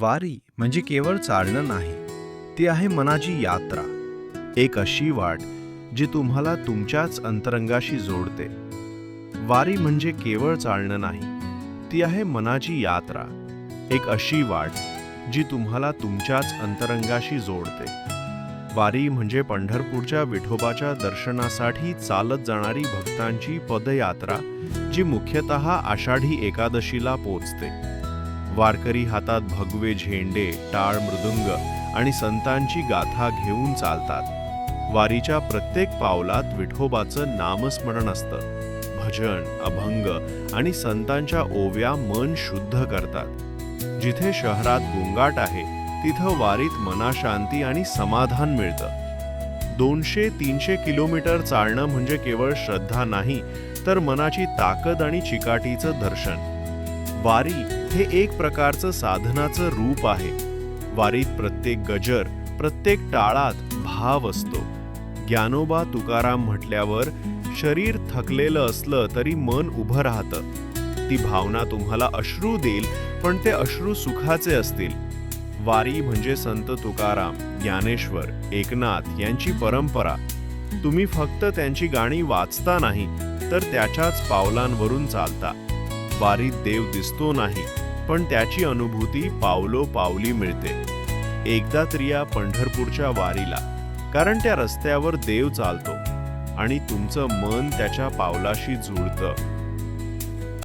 वारी म्हणजे केवळ चालणं नाही ती आहे मनाची यात्रा. एक अशी वाट जी तुम्हाला तुमच्याच अंतरंगाशी जोडते. वारी म्हणजे केवळ चालणं नाही ती आहे मनाची यात्रा. एक अशी वाट जी तुम्हाला तुमच्याच अंतरंगाशी जोडते. वारी म्हणजे पंढरपूरच्या विठोबाच्या दर्शनासाठी चालत जाणारी भक्तांची पदयात्रा जी मुख्यतः आषाढी एकादशीला पोचते. वारकरी हातात भगवे झेंडे टाळ मृदुंग आणि संतांची गाथा घेऊन चालतात. वारीच्या प्रत्येक पावलात विठोबाचं नामस्मरण असतं. भजन अभंग आणि संतांच्या ओव्या मन शुद्ध करतात. जिथे शहरात गोंगाट आहे तिथं वारीत मनाशांती आणि समाधान मिळतं. दोनशे तीनशे किलोमीटर चालणं म्हणजे केवळ श्रद्धा नाही तर मनाची ताकद आणि चिकाटीचं दर्शन. वारी हे एक प्रकारचं साधनाचं रूप आहे. वारीत प्रत्येक गजर प्रत्येक टाळात भाव असतो. ज्ञानोबा तुकाराम म्हटल्यावर शरीर थकलेलं असलं तरी मन उभं राहतं. ती भावना तुम्हाला अश्रू देईल पण ते अश्रू सुखाचे असतील. वारी म्हणजे संत तुकाराम ज्ञानेश्वर एकनाथ यांची परंपरा. तुम्ही फक्त त्यांची गाणी वाचता नाही तर त्याच्याच पावलांवरून चालता. वारीत देव दिसतो नाही पण त्याची अनुभूती पावलो पावली मिळते. एकदा तरी या पंढरपूरच्या वारीला कारण त्या रस्त्यावर देव चालतो आणि तुमचं मन त्याच्या पावलाशी जुळतं.